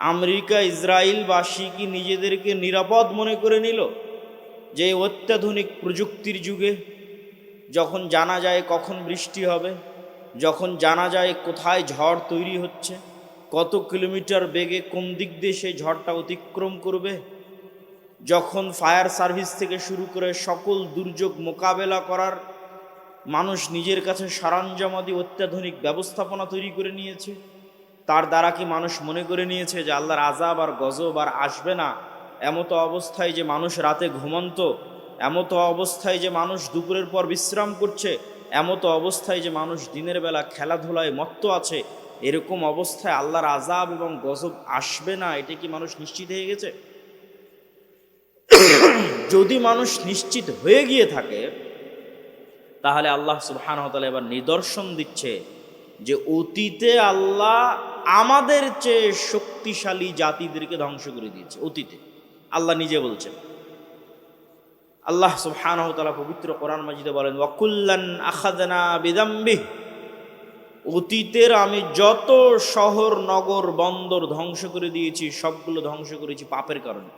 America ইসরায়েলবাসী কি নিজেদেরকে নিরাপদ মনে করে নিল? যে অত্যাধুনিক প্রযুক্তির যুগে যখন জানা যায় কখন বৃষ্টি হবে, যখন জানা যায় কোথায় ঝড় তৈরি হচ্ছে, কত কিলোমিটার বেগে কোন দিক দিয়ে সেই ঝড়টা অতিক্রম করবে, যখন ফায়ার সার্ভিস থেকে শুরু করে সকল দুর্যোগ মোকাবেলা করার মানুষ নিজের কাছে সরঞ্জামাদি অত্যাধুনিক ব্যবস্থাপনা তৈরি করে নিয়েছে তার দ্বারা কি মানুষ মনে করে নিয়েছে যে আল্লাহর আজাব আর গজব আর আসবে না? এমতো অবস্থায় যে মানুষ রাতে ঘুমন্ত, এমতো অবস্থায় যে মানুষ দুপুরের পর বিশ্রাম করছে, এমতো অবস্থায় যে মানুষ দিনের বেলা খেলাধুলায় মত্ত আছে, এরকম অবস্থায় আল্লাহর আজাব এবং গজব আসবে না, এটা কি মানুষ নিশ্চিত হয়ে গেছে? যদি মানুষ নিশ্চিত হয়ে গিয়ে থাকে, তাহলে আল্লাহ সুবহানহতালা এবার নিদর্শন দিচ্ছে যে অতীতে আল্লাহ আমাদের চেয়ে শক্তিশালী জাতিদেরকে ধ্বংস করে দিয়েছে, অতীতে। আল্লাহ নিজে বলছেন। আল্লাহ সুবহানহতালা পবিত্র কোরআন মাজিদে বলেন, ওয়াকুল্লান আখাদানা বিদাম্বি অতীতের আমি যত শহর, নগর, বন্দর ধ্বংস করে দিয়েছি, সবগুলো ধ্বংস করেছি পাপের কারণে।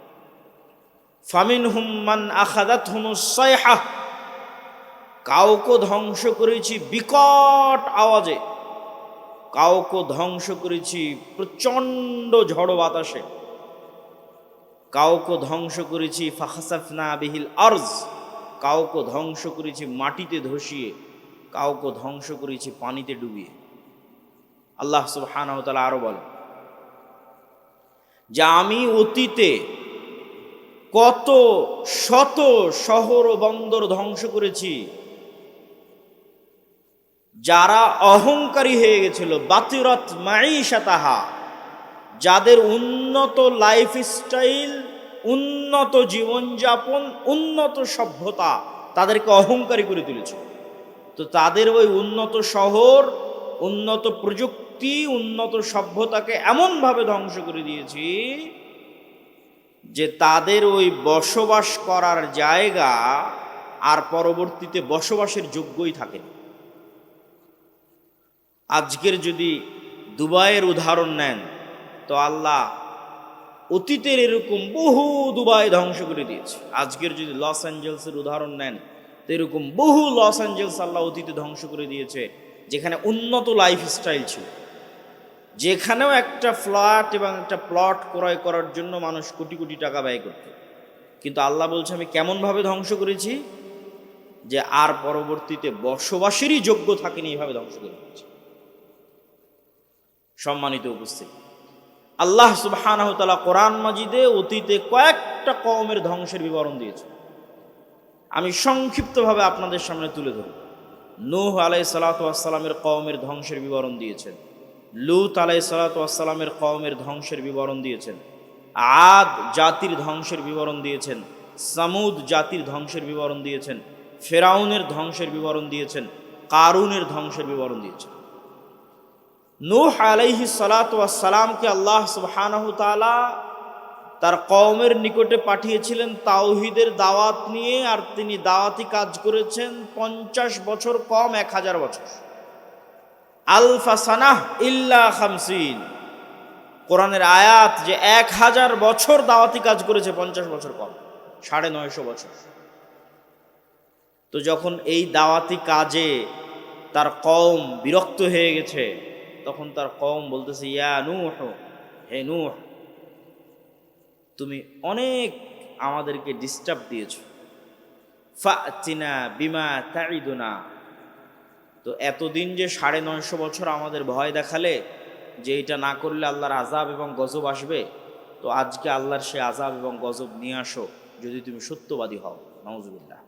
ফামিন হুম্মান আখাদাত হুমুসাইহা কাউকে ধ্বংস করেছি বিকট আওয়াজে। কাউকে ধ্বংস করেছি, প্রচণ্ড ঝড় বাতাসে। কাউকে ধ্বংস করেছি, ফাখাসাফনা বিহিল আর্জ। কাউকে ধ্বংস করেছি মাটিতে ধসিয়ে, কাউকে ধ্বংস করেছি পানিতে ডুবিয়ে। আল্লাহ সুবহানাহু ওয়া তাআলা আরও বলেন, যে আমি অতীতে কত শত শহর ও বন্দর ধ্বংস করেছি যারা অহংকারী হয়ে গেছিল, বাতিরত মাইশাতাহা যাদের উন্নত লাইফ স্টাইল উন্নত জীবনযাপন, উন্নত সভ্যতা, তাদেরকে অহংকারী করে তুলেছে। তো তাদের ওই উন্নত শহর, উন্নত প্রযুক্তি, উন্নত সভ্যতাকে এমনভাবে ধ্বংস করে দিয়েছি যে তাদের ওই বসবাস করার জায়গা আর পরবর্তীতে বসবাসের যোগ্যই থাকে না আজকের যদি দুবাইয়ের উদাহরণ নেন, তো আল্লাহ অতীতের এরকম বহু দুবাই ধ্বংস করে দিয়েছে। আজকের যদি লস অ্যাঞ্জেলসের উদাহরণ নেন, তো এরকম বহু লস অ্যাঞ্জেলস আল্লাহ অতীতে ধ্বংস করে দিয়েছে, যেখানে উন্নত লাইফ স্টাইল ছিল। যেখানেও একটা ফ্ল্যাট এবং একটা প্লট ক্রয় করার জন্য মানুষ কোটি কোটি টাকা ব্যয় করত। কিন্তু আল্লাহ বলছে, আমি কেমনভাবে ধ্বংস করেছি? যে আর পরবর্তীতে বসবাসেরই যোগ্য থাকেনি, এইভাবে ধ্বংস করে দিয়েছি। সম্মানিত উপস্থিত। আল্লাহ সুবহানাহু তাআলা কোরআন মাজিদে অতীতে কয়েকটা কওমের ধ্বংসের বিবরণ দিয়েছে আমি সংক্ষিপ্তভাবে আপনাদের সামনে তুলে ধরি নূহ আলাই সালাতামের কওমের ধ্বংসের বিবরণ দিয়েছেন। লুত আলাই সালাতামের কওমের ধ্বংসের বিবরণ দিয়েছেন। আদ জাতির ধ্বংসের বিবরণ দিয়েছেন। সামুদ জাতির ধ্বংসের বিবরণ দিয়েছেন। ফেরাউনের ধ্বংসের বিবরণ দিয়েছেন। কারুনের ধ্বংসের বিবরণ দিয়েছেন। নূহ আলাইহি সালাতামকে আল্লাহ তাআলা তার কওমের নিকটে পাঠিয়েছিলেন তাওহিদের দাওয়াত নিয়ে আর তিনি দাওয়াতি কাজ করেছেন পঞ্চাশ বছর কম এক হাজার বছর। আলফা সানাহ ইল্লা খামসিন। কোরআনের আয়াত যে এক হাজার বছর দাওয়াতি কাজ করেছে পঞ্চাশ বছর কম, সাড়ে নয়শো বছর। তো যখন এই দাওয়াতি কাজে তার কম বিরক্ত হয়ে গেছে তখন তার কম বলতেছে, ইয়া নূহ, হে নূহ, তুমি অনেক আমাদেরকে ডিস্টার্ব দিয়েছ। ফাচিনা বিমা তাইদুনা তো এতদিন যে সাড়ে নয়শো বছর আমাদের ভয় দেখালে যে এটা না করলে আল্লাহর আজাব এবং গজব আসবে, তো আজকে আল্লাহর সে আজাব এবং গজব নিয়ে আসো, যদি তুমি সত্যবাদী হও। নওয়াজবিল্লাহ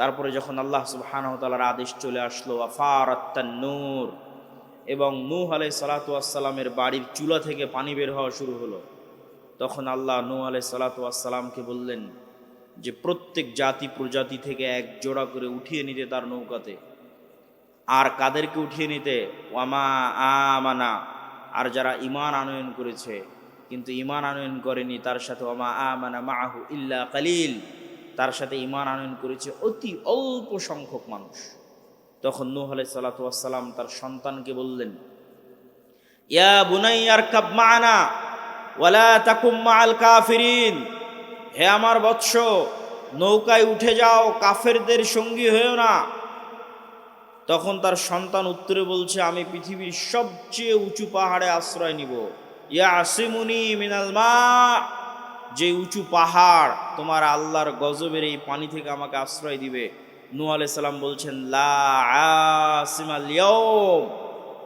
তারপরে যখন আল্লাহ সুবাহানতালার আদেশ চলে আসলো আফার নূর এবং নূহ আলাই সালাতামের বাড়ির চুলা থেকে পানি বের হওয়া শুরু হলো, তখন আল্লাহ নূহ আলাই সালাতামকে বললেন যে, প্রত্যেক জাতি প্রজাতি থেকে এক জোড়া করে উঠিয়ে নিতে তার নৌকাতে। আর কাদেরকে উঠিয়ে নিতে? ওয়ামা আমানা। আর যারা ইমান আনয়ন করেছে, কিন্তু ইমান আনয়ন করেনি, তার সাথে, ওয়ামা আমানা মাহু ইল্লা কালিল। তার সাথে ইমান আনয়ন করেছে অতি অল্প সংখ্যক মানুষ। তখন নূহ আলাই সালাতাম তার সন্তানকে বললেন, ইয়া বুনাইয়ার কাব মানা, ওয়ালা তাকুম মাআল কাফিরিন। হে আমার বৎস, নৌকায় উঠে যাও, কাফেরদের সঙ্গী হয়েও না। তখন তার সন্তান উত্তরে বলছে, আমি পৃথিবীর সবচেয়ে উঁচু পাহাড়ে আশ্রয় নিব। ইয়া আসিমুনি মিনাল মা। যে উঁচু পাহাড় তোমার আল্লাহর গজবের এই পানি থেকে আমাকে আশ্রয় দিবে। নূ আলাইহিস সালাম বলছেন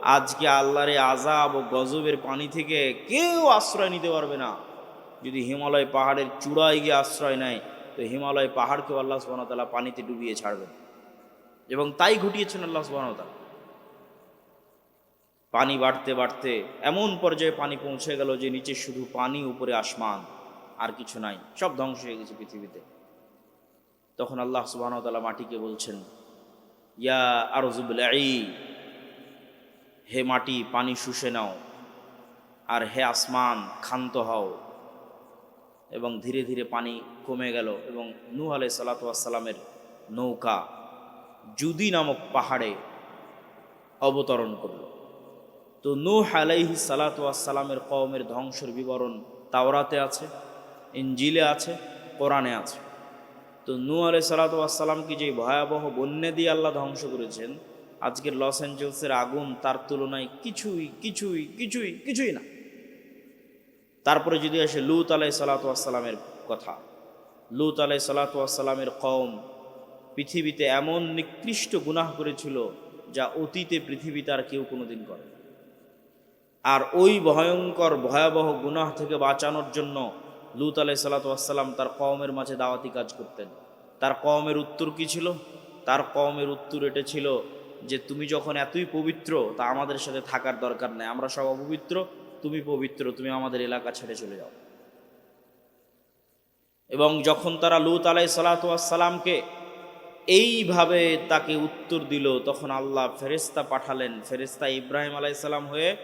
আজকে আল্লাহর আজাব ও গজবের পানি থেকে কেউ আশ্রয় নিতে পারবে না। যদি হিমালয় পাহাড়ের চূড়ায় গিয়ে আশ্রয় নেয়, তো হিমালয় পাহাড়কেও আল্লাহ ওয়া পানিতে ডুবিয়ে ছাড়বেন। এবং তাই ঘটিয়েছেন আল্লাহ ওয়া পানি বাড়তে বাড়তে এমন পর্যায়ে পানি পৌঁছে গেল যে নিচে শুধু পানি, উপরে আসমান। আর কিছু নাই, সব ধ্বংস হয়ে গেছে পৃথিবীতে। তখন আল্লাহ ওয়া মাটিকে বলছেন, ইয়া আরজুবলাই হে মাটি, পানি শুষে নাও, আর হে আসমান, ক্ষান্ত হও। এবং ধীরে ধীরে পানি কমে গেল এবং নূহ আলাই সালাতামের নৌকা জুদি নামক পাহাড়ে অবতরণ করল। তো নূহ আলাইহি সালাতামের কওমের ধ্বংসের বিবরণ তাওরাতে আছে। ইঞ্জিলে আছে, কোরআনে আছে। তো নূ আলাই সালাতামকে যে ভয়াবহ বন্যা দিয়ে আল্লাহ ধ্বংস করেছেন, আজকের লস অ্যাঞ্জেলসের আগুন তার তুলনায় কিছুই কিছুই কিছুই কিছুই না। তারপরে যদি আসে লুত আলাই সালাতামের কথা। লুত আলাই সালাতামের কম পৃথিবীতে এমন নিকৃষ্ট গুনাহ করেছিল যা অতীতে পৃথিবীতে আর কেউ কোনোদিন করে আর ওই ভয়ঙ্কর, ভয়াবহ গুনাহ থেকে বাঁচানোর জন্য লুত আলাই সালাতাম তার কওমের মাঝে দাওয়াতি কাজ করতেন। তার কওমের উত্তর কি ছিল? তার কওমের উত্তর এটা ছিল যে, তুমি যখন এতই পবিত্র, তা আমাদের সাথে থাকার দরকার নেই। আমরা সব অপবিত্র, তুমি পবিত্র, তুমি আমাদের এলাকা ছেড়ে চলে যাও। এবং যখন তারা লুত আলাই সালাতামকে এইভাবে তাকে উত্তর দিল, তখন আল্লাহ ফেরেস্তা পাঠালেন। ফেরেস্তা ইব্রাহিম আলাইসাল্লাম হয়ে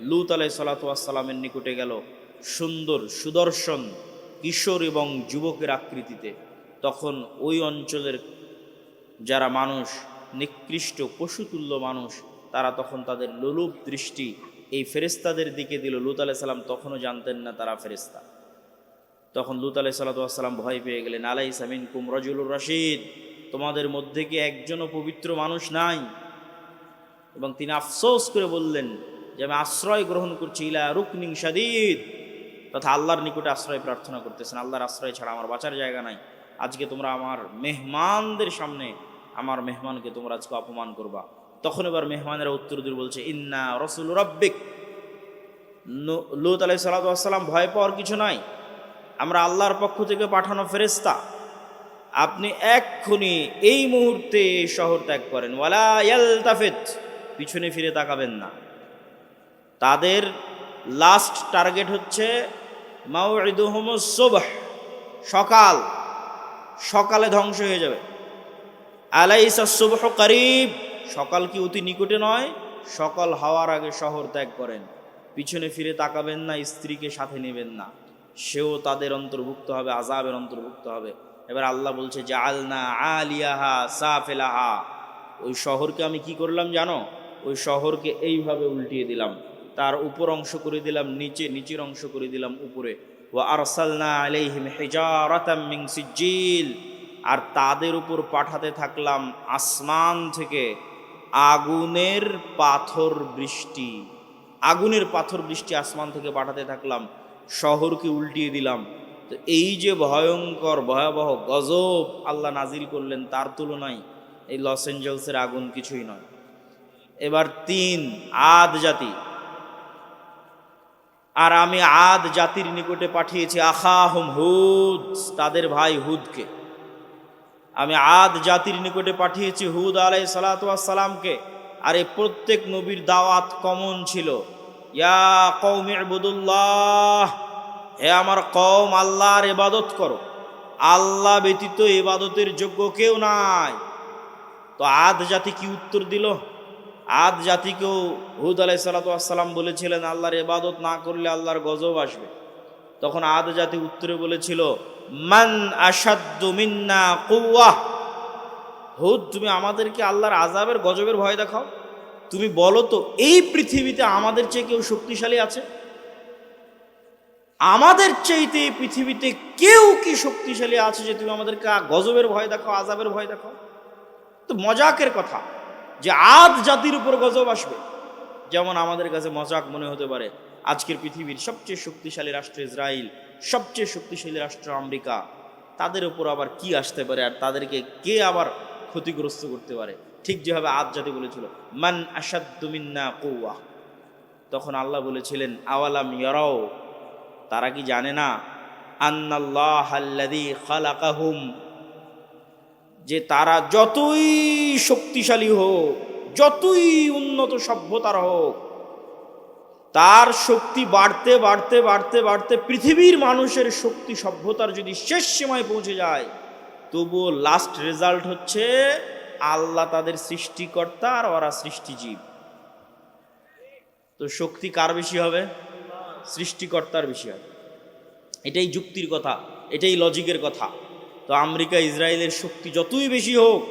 লুত আলাই সালাতামের নিকটে গেল। সুন্দর সুদর্শন কিশোর এবং যুবকের আকৃতিতে, তখন ওই অঞ্চলের যারা মানুষ, নিকৃষ্ট পশুতুল্য মানুষ, তারা তখন তাদের লোলুপ দৃষ্টি, এই ফেরেস্তাদের দিকে দিল। লুত আলাহ সাল্লাম তখনও জানতেন না তারা ফেরেস্তা তখন লুত আলাহ সাল্লাম ভয় পেয়ে গেলেন আলাই সামিন কুম রজুলুর রশিদ, তোমাদের মধ্যে কি একজনও পবিত্র মানুষ নাই? এবং তিনি আফসোস করে বললেন যে আমি আশ্রয় গ্রহণ করছি ইলা রুকনিং সাদিদ তথা আল্লাহর নিকটে আশ্রয় প্রার্থনা করতেছেন। আল্লাহর আশ্রয় ছাড়া আমার বাঁচার জায়গা নাই। আজকে তোমরা আমার মেহমানদের সামনে আমার মেহমানকে তোমরা আজকে অপমান করবা। তখন এবার মেহমানেরা উত্তর দিয়ে বলছে, ইন্না রসুল রব্বিক। লুত আলাই সালাতাম ভয় পাওয়ার কিছু নাই। আমরা আল্লাহর পক্ষ থেকে পাঠানো ফেরেস্তা আপনি এক্ষুনি এই মুহূর্তে শহর ত্যাগ করেন। ওয়ালা পিছনে ফিরে তাকাবেন না। তাদের লাস্ট টার্গেট হচ্ছে সকাল। সকালে ধ্বংস হয়ে যাবে। করিব, সকাল কি অতি নিকটে নয়? সকাল হওয়ার আগে শহর ত্যাগ করেন। পিছনে ফিরে তাকাবেন না, স্ত্রীকে সাথে নেবেন না। সেও তাদের অন্তর্ভুক্ত হবে আজাবের অন্তর্ভুক্ত হবে। এবার আল্লাহ বলছে যে আলনা আলিয়াহা সাফেলাহা। ওই শহরকে আমি কি করলাম জানো? ওই শহরকে এইভাবে উল্টিয়ে দিলাম। তার উপর অংশ করে দিলাম, নিচে নিচের অংশ করে দিলাম উপরে। ও আরসালনা আলাইহিম মিন আর তাদের উপর পাঠাতে থাকলাম আসমান থেকে আগুনের পাথর বৃষ্টি। আগুনের পাথর বৃষ্টি আসমান থেকে পাঠাতে থাকলাম, শহরকে উল্টিয়ে দিলাম। তো এই যে ভয়ঙ্কর, ভয়াবহ গজব আল্লাহ নাজিল করলেন, তার তুলনায় এই লস এঞ্জেলসের আগুন কিছুই নয়। এবার তিন, আদ জাতি। আর আমি আদ জাতির নিকটে পাঠিয়েছি, আখাহুম হুদ, তাদের ভাই হুদকে। আমি আদ জাতির নিকটে পাঠিয়েছি হুদ আলাই সালাতামকে আর এই প্রত্যেক নবীর দাওয়াত কমন ছিল। ইয়া কৌমে বুদুল্লাহ হে আমার কম আল্লাহর এবাদত করো। আল্লাহ ব্যতীত এবাদতের যোগ্য কেউ নাই। তো আদ জাতি কি উত্তর দিল? আদ জাতিকেও হুদ আলাই সালাতাম বলেছিলেন, আল্লাহর এবাদত না করলে আল্লাহর গজব আসবে। তখন আদ জাতি উত্তরে বলেছিল, মান মিন্না কুয়া হুদ, তুমি আমাদেরকে আল্লাহর আজাবের গজবের ভয় দেখাও। তুমি বলো তো, এই পৃথিবীতে আমাদের চেয়ে কেউ শক্তিশালী আছে? আমাদের চাইতে এই পৃথিবীতে কেউ কি শক্তিশালী আছে যে তুমি আমাদেরকে গজবের ভয় দেখো আজাবের ভয় দেখো তো মজাকের কথা যে আদ জাতির উপর গজব আসবে। যেমন আমাদের কাছে মজাক মনে হতে পারে, আজকের পৃথিবীর সবচেয়ে শক্তিশালী রাষ্ট্র ইসরায়েল সবচেয়ে শক্তিশালী রাষ্ট্র আমেরিকা, তাদের উপর আবার কি আসতে পারে আর তাদেরকে কে আবার ক্ষতিগ্রস্ত করতে পারে? ঠিক যেভাবে আদ জাতি বলেছিল, মান আসাদ্দুমিন্না কৌয়া তখন আল্লাহ বলেছিলেন, আওয়ালাম ইয়ারাও, তারা কি জানে না? আন্নাল্লাহ আল্লাযী খালাকাহুম যে তারা যতই শক্তিশালী হোক, যতই উন্নত সভ্যতার হোক, তার শক্তি বাড়তে বাড়তে বাড়তে বাড়তে পৃথিবীর মানুষের শক্তি সভ্যতার যদি শেষ সীমায় পৌঁছে যায়, তবুও লাস্ট রেজাল্ট হচ্ছে আল্লাহ তাদের সৃষ্টিকর্তা আর ওরা সৃষ্টিজীব। তো শক্তি কার বেশি হবে? সৃষ্টিকর্তার বেশি হবে। এটাই যুক্তির কথা, এটাই লজিকের কথা। তো আমেরিকা, ইসরায়েলের শক্তি যতই বেশি হোক,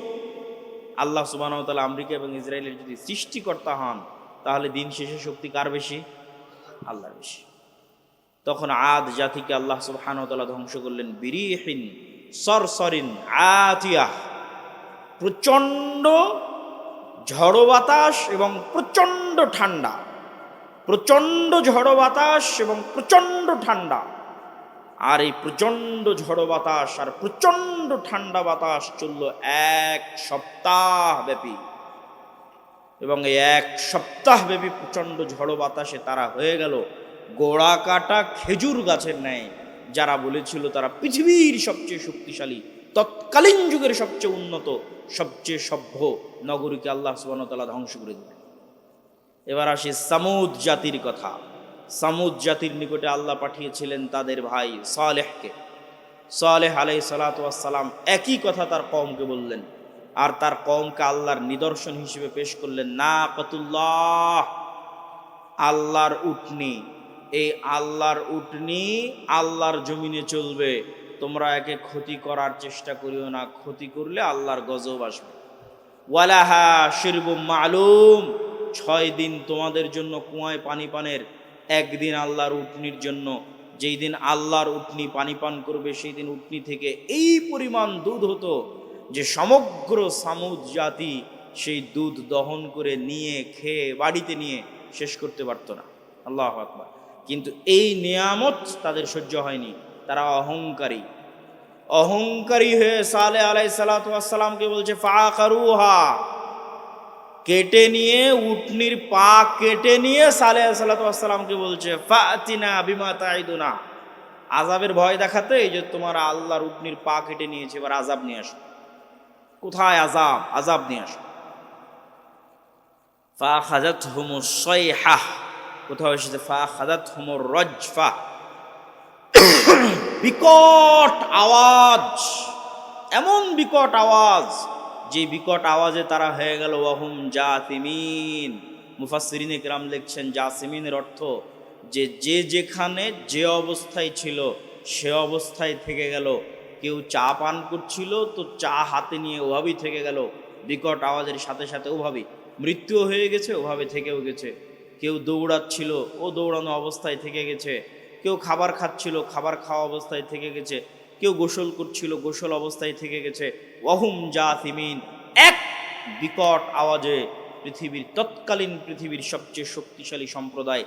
আল্লাহ সুবাহতালা আমেরিকা এবং ইসরায়েলের যদি সৃষ্টিকর্তা হন, তাহলে দিন শেষে শক্তি কার বেশি? আল্লাহর বেশি। তখন আদ জাতিকে আল্লাহ সুবহানতালা ধ্বংস করলেন বিরিহীন, সরসরিন আতিয়াহ প্রচণ্ড ঝড়ো বাতাস এবং প্রচণ্ড ঠান্ডা। প্রচণ্ড ঝড়ো বাতাস এবং প্রচণ্ড ঠান্ডা। আর এই প্রচণ্ড ঝড়ো বাতাস আর প্রচণ্ড ঠান্ডা বাতাস চলল এক সপ্তাহ ব্যাপী। এবং এই এক সপ্তাহ ব্যাপী প্রচণ্ড ঝড়ো বাতাসে তারা হয়ে গেল গোড়া কাটা খেজুর গাছের ন্যায়। যারা বলেছিল তারা পৃথিবীর সবচেয়ে শক্তিশালী, তৎকালীন যুগের সবচেয়ে উন্নত, সবচেয়ে সভ্য নগরীকে আল্লাহ সুবাহতাল্লাহ ধ্বংস করে দিলেন। এবার আসি সামুদ জাতির কথা। সামুদ জাতির নিকটে আল্লাহ পাঠিয়েছিলেন তাদের ভাই সালেহকে। সালেহ আলাই সালাতাম একই কথা তার কমকে বললেন। আর তার কমকে আল্লাহর নিদর্শন হিসেবে পেশ করলেন না কতুল্লাহ আল্লাহর উটনি। এই আল্লাহর উটনি আল্লাহর জমিনে চলবে। তোমরা একে ক্ষতি করার চেষ্টা করিও না, ক্ষতি করলে আল্লাহর গজব আসবে। ওয়ালাহা শিরবুম মালুম, ছয় দিন তোমাদের জন্য কুয়ায় পানি পানের একদিন আল্লাহর উটনির জন্য, যেই দিন আল্লাহর উটনি পানি পান করবে, সেই দিন উটনি থেকে এই পরিমাণ দুধ হতো যে সমগ্র সামুদ জাতি সেই দুধ দহন করে নিয়ে, খেয়ে, বাড়িতে নিয়ে শেষ করতে পারতো না। আল্লাহ আকবার। কিন্তু এই নিয়ামত তাদের সহ্য হয়নি। তারা অহংকারী। অহংকারী হয়ে সালে আলাই সালাতামকে বলছে ফা কারুহা কেটে নিয়ে, উটনির পা কেটে নিয়ে সালে সালাতামকে বলছে, ফাতিনা বিমা তাইদুনা আজাবের ভয় দেখাতে এই যে তোমার আল্লাহর উটনির পা কেটে নিয়েছে, এবার আজাব নিয়ে আসো। কোথায় আজাব আজাব নিয়ে আসো। ফা খাজাত হুমুর সয়হা কোথাও এসেছে, ফা খাজাত হুমুর রজফা। বিকট আওয়াজ, এমন বিকট আওয়াজ। যে বিকট আওয়াজে তারা হয়ে গেল, ওয়াহুম জাতিমিন মুফাসসিরিন ইকরাম লিখছেন, জাসিমিনের অর্থ যে যে যেখানে যে অবস্থায় ছিল, সে অবস্থায় থেকে গেল। কেউ চা পান করছিল, তো চা হাতে নিয়ে ওভাবেই থেকে গেল। বিকট আওয়াজের সাথে সাথে ওভাবেই। মৃত্যুও হয়ে গেছে, ওভাবে থেকেও গেছে। কেউ দৌড়াচ্ছিল, ও দৌড়ানো অবস্থায় থেকে গেছে। কেউ খাবার খাচ্ছিল, খাবার খাওয়া অবস্থায় থেকে গেছে। কেউ গোসল করছিল, গোসল অবস্থায় থেকে গেছে। ওহুম জাতিমিন, এক বিকট আওয়াজে পৃথিবীর, তৎকালীন পৃথিবীর সবচেয়ে শক্তিশালী সম্প্রদায়,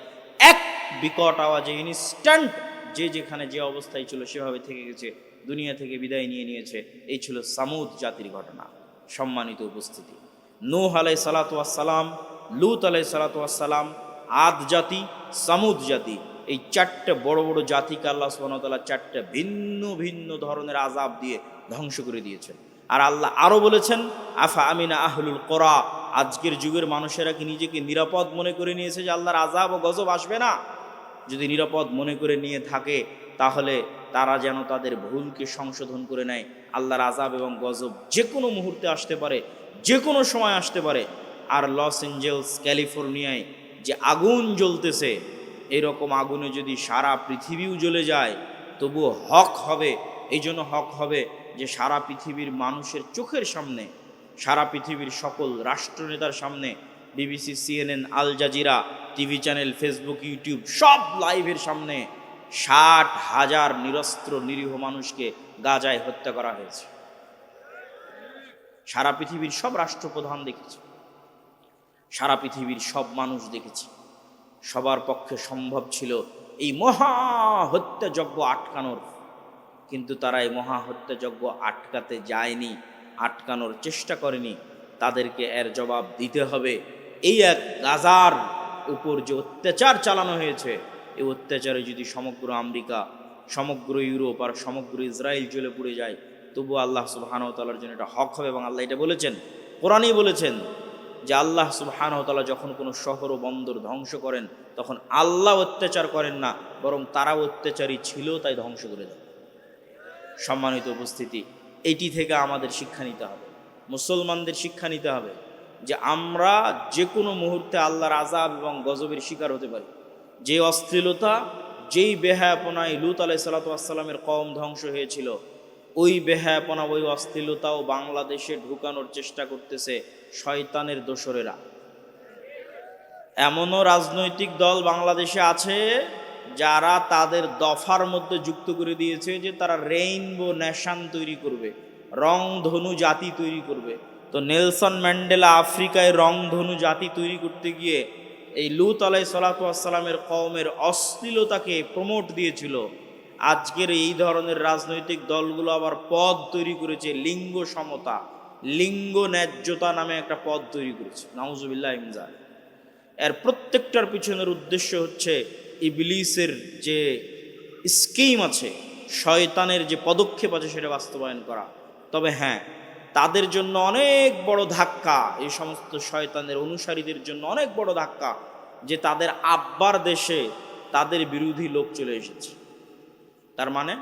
এক বিকট আওয়াজে ইনস্ট্যান্ট যে যেখানে যে অবস্থায় ছিল সেভাবে থেকে গেছে, দুনিয়া থেকে বিদায় নিয়ে নিয়েছে। এই ছিল সামুদ জাতির ঘটনা, সম্মানিত উপস্থিতি। নূহ আলাই সালাতাম লুত আলাই সালাতাম আদ জাতি, সামুদ জাতি। এই চারটে বড় বড় জাতিকে আল্লাহ সুবাহতাল্লাহ চারটে ভিন্ন ভিন্ন ধরনের আজাব দিয়ে ধ্বংস করে দিয়েছেন। আর আল্লাহ আরও বলেছেন, আফা আমিনা আহলুল করা আজকের যুগের মানুষেরা কি নিজেকে নিরাপদ মনে করে নিয়েছে যে আল্লাহর আজাব ও গজব আসবে না? যদি নিরাপদ মনে করে নিয়ে থাকে, তাহলে তারা যেন তাদের ভুলকে সংশোধন করে নেয়। আল্লাহর আজাব এবং গজব যে কোনো মুহূর্তে আসতে পারে যে কোনো সময় আসতে পারে। আর লস এঞ্জেলস, ক্যালিফোর্নিয়ায় যে আগুন জ্বলতেছে এরকম আগুনে যদি সারা পৃথিবীও জ্বলে যায় তবু হক হবে, এই জন্য হক হবে যে সারা পৃথিবীর মানুষের চোখের সামনে, সারা পৃথিবীর সকল রাষ্ট্রনেতার সামনে BBC CNN Al Jazeera TV channel Facebook YouTube সব লাইভের সামনে ষাট হাজার নিরস্ত্র নিরীহ মানুষকে গাজায় হত্যা করা হয়েছে। সারা পৃথিবীর সব রাষ্ট্রপ্রধান দেখেছে। সারা পৃথিবীর সব মানুষ দেখেছে। সবার পক্ষে সম্ভব ছিল এই মহা হত্যাযজ্ঞ আটকানোর। কিন্তু তারা এই মহা হত্যাযজ্ঞ আটকাতে যায়নি, আটকানোর চেষ্টা করেনি। তাদেরকে এর জবাব দিতে হবে। এই এক গাজার উপর যে অত্যাচার চালানো হয়েছে, এই অত্যাচারে যদি সমগ্র আমেরিকা, সমগ্র ইউরোপ আর সমগ্র ইসরায়েল জ্বলে পুড়ে যায় তবু আল্লাহ সুবাহানতালার জন্য এটা হক হবে এবং আল্লাহ এটা বলেছেন, কোরআনই বলেছেন। যে আল্লাহ সুবাহানতালা যখন কোনো শহর ও বন্দর ধ্বংস করেন, তখন আল্লাহ অত্যাচার করেন না, বরং তারা অত্যাচারী ছিল, তাই ধ্বংস করে দেন। সম্মানিত উপস্থিতি, এটি থেকে আমাদের শিক্ষা নিতে হবে, মুসলমানদের শিক্ষা নিতে হবে যে আমরা যে কোনো মুহূর্তে আল্লাহর আজাব এবং গজবের শিকার হতে পারি। যে অশ্লীলতা, যেই বেহায়াপনায় লুত আলাই সাল্লাতামের কম ধ্বংস হয়েছিল, ওই বেহায়াপনা, ওই অশ্লীলতাও বাংলাদেশে ঢুকানোর চেষ্টা করতেছে। শয়তানের দোসরেরা। এমনও রাজনৈতিক দল বাংলাদেশে আছে, যারা তাদের দফার মধ্যে যুক্ত করে দিয়েছে যে তারা রেইনবো ন্যাশন তৈরি করবে, রং ধনু জাতি তৈরি করবে। তো নেলসন ম্যান্ডেলা আফ্রিকায় রং ধনু জাতি তৈরি করতে গিয়ে এই লুত আলাই সালাতামের কওমের অশ্লীলতাকে প্রমোট দিয়েছিল। আজকের এই ধরনের রাজনৈতিক দলগুলো আবার পদ তৈরি করেছে লিঙ্গ সমতা। লিঙ্গ ন্যায্যতা নামে একটা পদ তৈরি করেছে। নাউজুবিল্লাহ ইমজান এর প্রত্যেকটার পিছনের উদ্দেশ্য হচ্ছে ইবলিসের যে স্কিম আছে, শয়তানের যে পদক্ষেপ আছে সেটা বাস্তবায়ন করা। তবে হ্যাঁ তাদের জন্য অনেক বড় ধাক্কা এই সমস্ত শয়তানের অনুসারীদের জন্য অনেক বড় ধাক্কা, যে তাদের আব্বার দেশে তাদের বিরোধী লোক চলে এসেছে। তার মানে?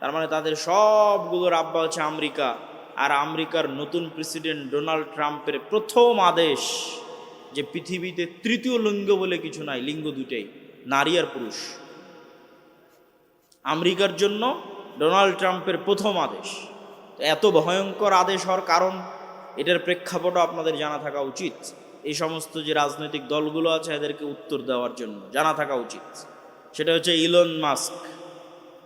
তার মানে তাদের সবগুলোর আব্বা হচ্ছে আমেরিকা আর আমেরিকার নতুন প্রেসিডেন্ট ডোনাল্ড ট্রাম্পের প্রথম আদেশ যে পৃথিবীতে তৃতীয় লিঙ্গ বলে কিছু নাই, লিঙ্গ দুটাই নারী আর পুরুষ। আমেরিকার জন্য ডোনাল্ড ট্রাম্পের প্রথম আদেশ। এত ভয়ঙ্কর আদেশ হওয়ার কারণ, এটার প্রেক্ষাপটও আপনাদের জানা থাকা উচিত। এই সমস্ত যে রাজনৈতিক দলগুলো আছে, এদেরকে উত্তর দেওয়ার জন্য জানা থাকা উচিত। সেটা হচ্ছে ইলন মাস্ক।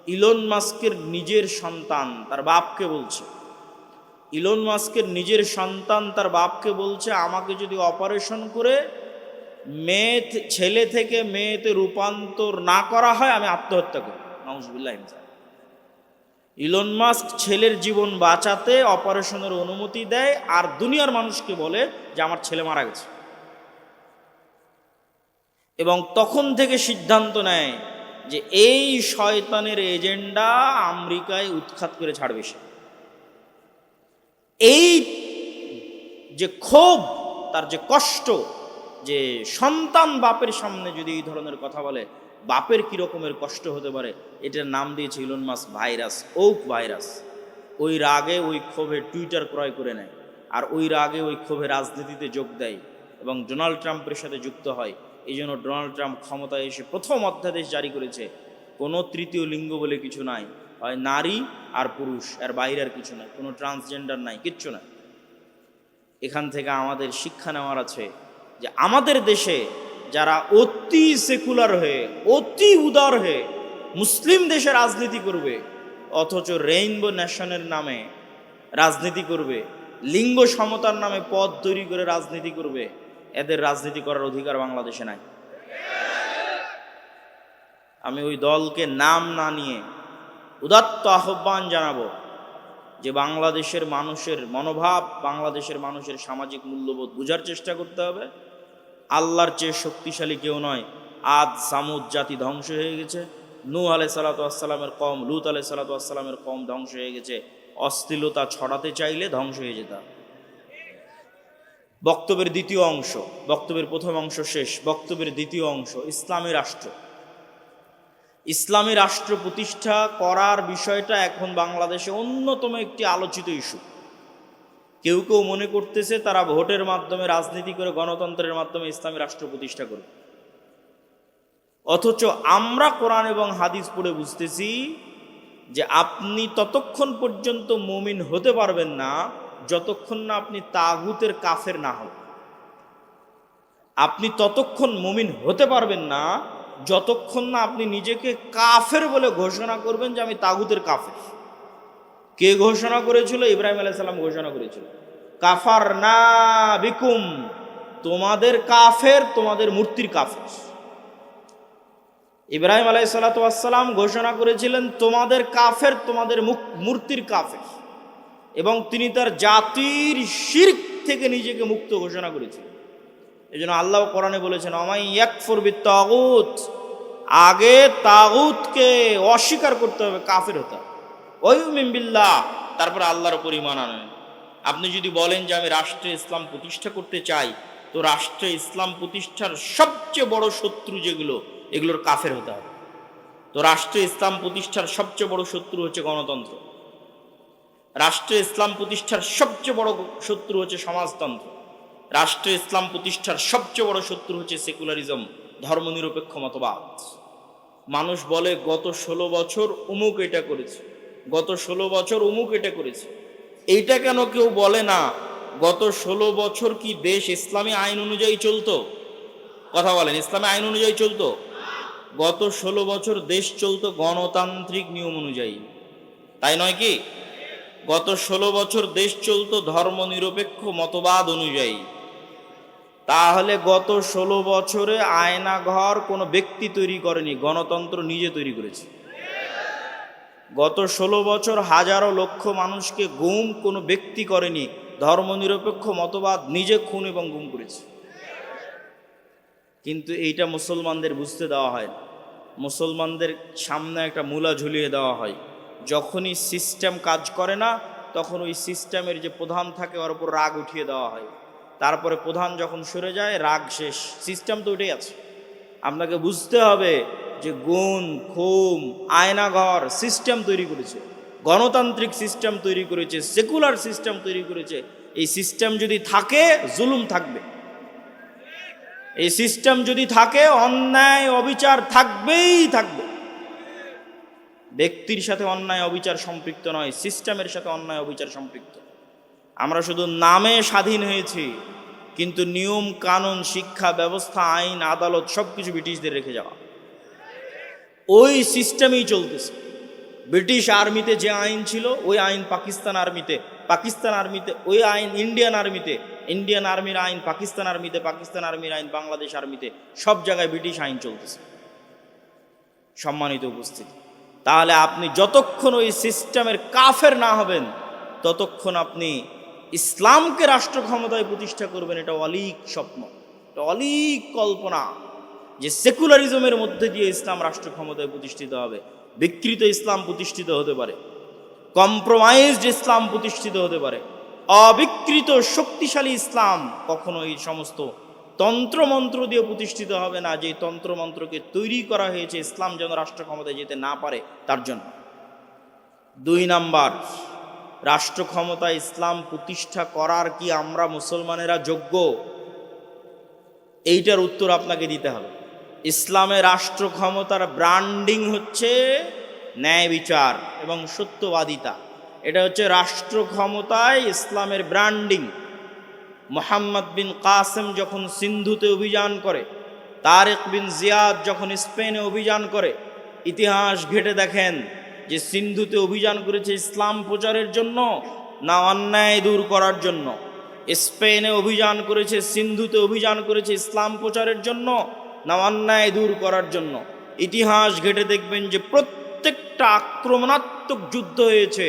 ইলন মাস্কের নিজের সন্তান, তার বাপকে বলছে। ইলন মাস্কের নিজের সন্তান তার বাপকে বলছে, আমাকে যদি অপারেশন করে মেয়ে ছেলে থেকে মেয়েতে রূপান্তর না করা হয়, আমি আত্মহত্যা করি নজবুল্লাহ ইলন মাস্ক ছেলের জীবন বাঁচাতে অপারেশনের অনুমতি দেয় আর দুনিয়ার মানুষকে বলে যে, আমার ছেলে মারা গেছে। এবং তখন থেকে সিদ্ধান্ত নেয় যে, এই শয়তানের এজেন্ডা আমেরিকায় উৎখাত করে ছাড়বে সে। এই যে ক্ষোভ, তার যে কষ্ট, যে সন্তান বাপের সামনে যদি এই ধরনের কথা বলে, বাপের কি রকমের কষ্ট হতে পারে? এটার নাম দিয়েছে Elon Musk virus, woke virus. ওই রাগে ওই ক্ষোভে টুইটার ক্রয় করে নেয় আর ওই রাগে ওই ক্ষোভে রাজনীতিতে যোগ দেয় এবং ডোনাল্ড ট্রাম্পের সাথে যুক্ত হয়। এই জন্য ডোনাল্ড ট্রাম্প ক্ষমতায় এসে প্রথম অধ্যাদেশ জারি করেছে। কোনো তৃতীয় লিঙ্গ বলে কিছু নাই। হয় নারী আর পুরুষ আর বাইরে আর কিছু নাই, কোনো ট্রান্সজেন্ডার নাই, কিচ্ছু নাই। এখান থেকে আমাদের শিক্ষা নেওয়ার আছে যে আমাদের দেশে যারা অতি সেকুলার হয়ে, অতি উদার হয়ে মুসলিম দেশে রাজনীতি করবে, অথচ রেইনবো ন্যাশনের নামে রাজনীতি করবে, লিঙ্গ সমতার নামে পদ তৈরি করে রাজনীতি করবে, এদের রাজনীতি করার অধিকার বাংলাদেশে নাই। আমি ওই দলকে নাম না নিয়ে উদাত্ত আহ্বান জানাব যে বাংলাদেশের মানুষের মনোভাব, বাংলাদেশের মানুষের সামাজিক মূল্যবোধ বোঝার চেষ্টা করতে হবে। আল্লাহর চেয়ে শক্তিশালী কেউ নয়, আদ, সামুদ জাতি ধ্বংস হয়ে গেছে। নূ আলাই সালাতামের কম লুত আলাই সালাতামের কম ধ্বংস হয়ে গেছে। অশ্লীলতা ছড়াতে চাইলে ধ্বংস হয়ে যেত। বক্তব্যের দ্বিতীয় অংশ, বক্তব্যের প্রথম অংশ শেষ, বক্তব্যের দ্বিতীয় অংশ, ইসলামী রাষ্ট্র। ইসলামী রাষ্ট্র প্রতিষ্ঠা করার বিষয়টা এখন বাংলাদেশে অন্যতম একটি আলোচিত ইস্যু। কেউ কেউ মনে করতেছে তারা ভোটের মাধ্যমে, রাজনীতি করে গণতন্ত্রের মাধ্যমে ইসলামী রাষ্ট্র প্রতিষ্ঠা করবে। অথচ আমরা কোরআন এবং হাদিস পড়ে বুঝতেছি যে আপনি ততক্ষণ পর্যন্ত মুমিন হতে পারবেন না, যতক্ষণ না আপনি তাগুতের কাফের না হন। আপনি ততক্ষণ মুমিন হতে পারবেন না যতক্ষণ না আপনি নিজেকে কাফের বলে ঘোষণা করবেন যে আমি তাগুতের কাফের। কে ঘোষণা করেছিল? ইব্রাহিম আলাইসাল্লাম ঘোষণা করেছিল। কাফার না বিকুম। তোমাদের কাফের, তোমাদের মূর্তির কাফের। ইব্রাহিম আলাইসাল্লাম ঘোষণা করেছিলেন, তোমাদের কাফের, তোমাদের মূর্তির কাফের। এবং তিনি তার জাতির শির্ক থেকে নিজেকে মুক্ত ঘোষণা করেছিলেন। এই জন্য আল্লাহ কোরআনে বলেছেন আমাই ইয়াকফুর বি তাগুত আগে তাগুতকে অস্বীকার করতে হবে, কাফের হতে ওই বিল্লাহ, তারপরে আল্লাহর উপর ইমান আনেন। আপনি যদি বলেন যে আমি রাষ্ট্রে ইসলাম প্রতিষ্ঠা করতে চাই, তো রাষ্ট্রে ইসলাম প্রতিষ্ঠার সবচেয়ে বড় শত্রু যেগুলো, এগুলোর কাফের হতে হবে। তো রাষ্ট্রে ইসলাম প্রতিষ্ঠার সবচেয়ে বড় শত্রু হচ্ছে গণতন্ত্র। রাষ্ট্রে ইসলাম প্রতিষ্ঠার সবচেয়ে বড় শত্রু হচ্ছে সমাজতন্ত্র। রাষ্ট্রে ইসলাম প্রতিষ্ঠার সবচেয়ে বড় শত্রু হচ্ছে সেকুলারিজম, ধর্মনিরপেক্ষ মতবাদ। মানুষ বলে, গত ষোলো বছর উমুক এটা করেছে, গত ষোলো বছর উমুক এটা করেছে। এইটা কেন কেউ বলে না, গত ষোলো বছর কি দেশ ইসলামী আইন অনুযায়ী চলতো? কথা বলেন, ইসলামী আইন অনুযায়ী চলতো? গত ষোলো বছর দেশ চলতো গণতান্ত্রিক নিয়ম অনুযায়ী। তাই নয় কি? গত ষোলো বছর দেশ চলতো ধর্মনিরপেক্ষ মতবাদ অনুযায়ী। তাহলে গত ষোলো বছরে আয়নাঘর কোনো ব্যক্তি তৈরি করেনি, গণতন্ত্র নিজে তৈরি করেছে। গত ষোলো বছর হাজারো লক্ষ মানুষকে গুম কোনো ব্যক্তি করেনি, ধর্মনিরপেক্ষ মতবাদ নিজে খুন এবং গুম করেছে। কিন্তু এইটা মুসলমানদের বুঝতে দেওয়া হয়, মুসলমানদের সামনে একটা মূলা ঝুলিয়ে দেওয়া হয়। যখনই সিস্টেম কাজ করে না, তখন ওই সিস্টেমের যে প্রধান থাকে, ওর উপর রাগ উঠিয়ে দেওয়া হয়। তারপরে প্রধান যখন সরে যায়, রাগ শেষ। সিস্টেম তো উঠেই আছে। আপনাকে বুঝতে হবে যে গুণ খুম আয়নাঘর সিস্টেম তৈরি করেছে। গণতান্ত্রিক সিস্টেম তৈরি করেছে সেকুলার সিস্টেম তৈরি করেছে। এই সিস্টেম যদি থাকে, জুলুম থাকবে। এই সিস্টেম যদি থাকে, অন্যায়, অবিচার থাকবেই থাকবে। ব্যক্তির সাথে অন্যায়, অবিচার সম্পৃক্ত নয় সিস্টেমের সাথে অন্যায়, অবিচার সম্পৃক্ত। আমরা শুধু নামে স্বাধীন হয়েছি, কিন্তু নিয়ম, কানুন, শিক্ষা, ব্যবস্থা, আইন, আদালত সব কিছু ব্রিটিশদের রেখে যাওয়া। ওই সিস্টেমেই চলতেছে। ব্রিটিশ আর্মিতে যে আইন ছিল, ওই আইন পাকিস্তান আর্মিতে পাকিস্তান আর্মিতে, ওই আইন ইন্ডিয়ান আর্মিতে, ইন্ডিয়ান আর্মির আইন, পাকিস্তান আর্মিতে, পাকিস্তান আর্মির আইন, বাংলাদেশ আর্মিতে, সব জায়গায় ব্রিটিশ আইন চলতেছে। সম্মানিত উপস্থিতি, তাহলে আপনি যতক্ষণ ওই সিস্টেমের কাফের না হবেন, ততক্ষণ আপনি ইসলামকে রাষ্ট্র ক্ষমতায় প্রতিষ্ঠা করবেন এটা অলিক স্বপ্ন। এটা অলিক কল্পনা যে সেকুলারিজমের মধ্যে দিয়ে ইসলাম রাষ্ট্র ক্ষমতায় প্রতিষ্ঠিত হবে। বিকৃত ইসলাম প্রতিষ্ঠিত হতে পারে। কম্প্রোমাইজড ইসলাম প্রতিষ্ঠিত হতে পারে। অবিকৃত শক্তিশালী ইসলাম কখনো এই সমস্ত তন্ত্রমন্ত্র দিয়ে প্রতিষ্ঠিত হবে না, যে তন্ত্রমন্ত্রকে তৈরি করা হয়েছে ইসলাম যেন রাষ্ট্র ক্ষমতায় যেতে না পারে তার জন্য। দুই নাম্বার রাষ্ট্র ক্ষমতা ইসলাম প্রতিষ্ঠা করার কি আমরা মুসলমানেরা যোগ্য? এইটার উত্তর আপনাকে দিতে হবে। ইসলামের রাষ্ট্র ক্ষমতার ব্র্যান্ডিং হচ্ছে ন্যায় বিচার এবং সত্যবাদিতা। এটা হচ্ছে রাষ্ট্র ক্ষমতায় ইসলামের ব্র্যান্ডিং। মোহাম্মদ বিন কাসেম যখন সিন্ধুতে অভিযান করে, তারেক বিন জিয়াদ যখন স্পেনে অভিযান করে, ইতিহাস ঘেটে দেখেন যে সিন্ধুতে অভিযান করেছে ইসলাম প্রচারের জন্য না অন্যায় দূর করার জন্য। স্পেনে অভিযান করেছে, সিন্ধুতে অভিযান করেছে ইসলাম প্রচারের জন্য না অন্যায় দূর করার জন্য। ইতিহাস ঘেটে দেখবেন যে প্রত্যেকটা আক্রমণাত্মক যুদ্ধ হয়েছে।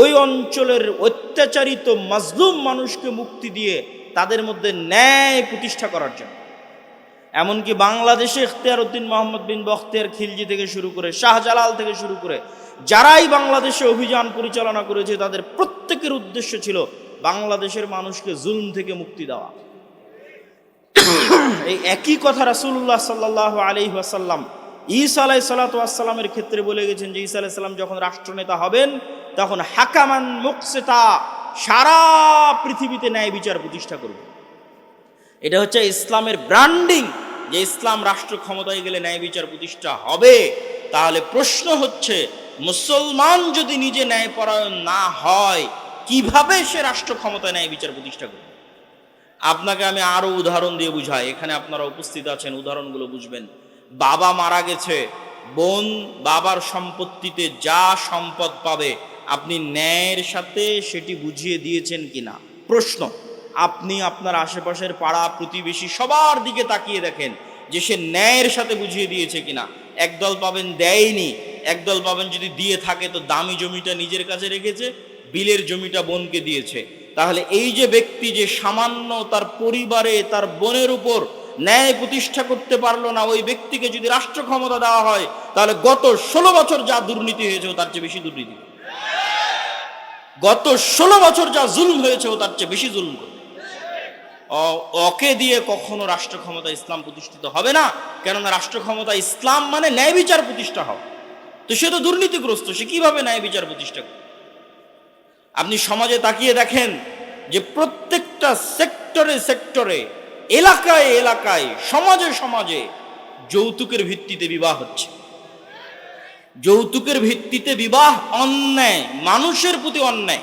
ওই অঞ্চলের অত্যাচারিত মাজলুম মানুষকে মুক্তি দিয়ে তাদের মধ্যে ন্যায় প্রতিষ্ঠা করার জন্য। এমনকি বাংলাদেশে ইখতিয়ার উদ্দিন মোহাম্মদ বিন বখতিয়ার খিলজি থেকে শুরু করে, শাহজালাল থেকে শুরু করে যারাই বাংলাদেশে অভিযান পরিচালনা করেছে, তাদের প্রত্যেকের উদ্দেশ্য ছিল বাংলাদেশের মানুষকে জুলম থেকে মুক্তি দেওয়া। এই একই কথা রাসুল্লাহ সাল্লাহ আলি ওয়াসাল্লাম ঈসা আলাই সাল্লাতামের ক্ষেত্রে বলে গেছেন যে, ঈসা আলাইসাল্লাম যখন রাষ্ট্রনেতা হবেন, তখন হাকামান মুকসেতা, সারা পৃথিবীতে ন্যায় বিচার প্রতিষ্ঠা করবে এটা হচ্ছে ইসলামের ব্র্যান্ডিং। যে ইসলাম রাষ্ট্র ক্ষমতায় গেলে ন্যায় বিচার প্রতিষ্ঠা হবে, তাহলে প্রশ্ন হচ্ছে মুসলমান যদি নিজে ন্যায়পরায়ণ না হয়, কীভাবে সে রাষ্ট্র ক্ষমতায় ন্যায় বিচার প্রতিষ্ঠা করবে? আপনাকে আমি আরও উদাহরণ দিয়ে বুঝাই। এখানে আপনারা উপস্থিত আছেন, উদাহরণগুলো বুঝবেন। বাবা মারা গেছে, বোন বাবার সম্পত্তিতে যা সম্পদ পাবে, আপনি ন্যায়ের সাথে সেটি বুঝিয়ে দিয়েছেন কিনা? প্রশ্ন। আপনি আপনার আশেপাশের পাড়া, প্রতিবেশী সবার দিকে তাকিয়ে দেখেন যে সে ন্যায়ের সাথে বুঝিয়ে দিয়েছে কিনা। একদল পাবেন দেয়নি, একদল পাবেন যদি দিয়ে থাকে তো দামি জমিটা নিজের কাছে রেখেছে, বিলের জমিটা বোনকে দিয়েছে। তাহলে এই যে ব্যক্তি যে সামান্য তার পরিবারে, তার বোনের উপর ন্যায় প্রতিষ্ঠা করতে পারল না, ওই ব্যক্তিকে যদি রাষ্ট্র ক্ষমতা দেওয়া হয়, তাহলে গত ষোলো বছর যা দুর্নীতি হয়েছে তার চেয়ে বেশি দুর্নীতি। গত ষোলো বছর যা জুলম হয়েছে তার চেয়ে বেশি জুলম করবে অ- ওকে দিয়ে কখনো রাষ্ট্র ক্ষমতা ইসলাম প্রতিষ্ঠিত হবে না, কেননা রাষ্ট্র ক্ষমতা ইসলাম মানে ন্যায় বিচার প্রতিষ্ঠা হবে তো সে তো দুর্নীতিগ্রস্ত, সে কীভাবে ন্যায় বিচার প্রতিষ্ঠা করবে? আপনি সমাজে তাকিয়ে দেখেন যে প্রত্যেকটা সেক্টরে সেক্টরে, এলাকায় এলাকায়, সমাজে সমাজে যৌতুকের ভিত্তিতে বিবাহ হচ্ছে। যৌতুকের ভিত্তিতে বিবাহ অন্যায়, মানুষের প্রতি অন্যায়।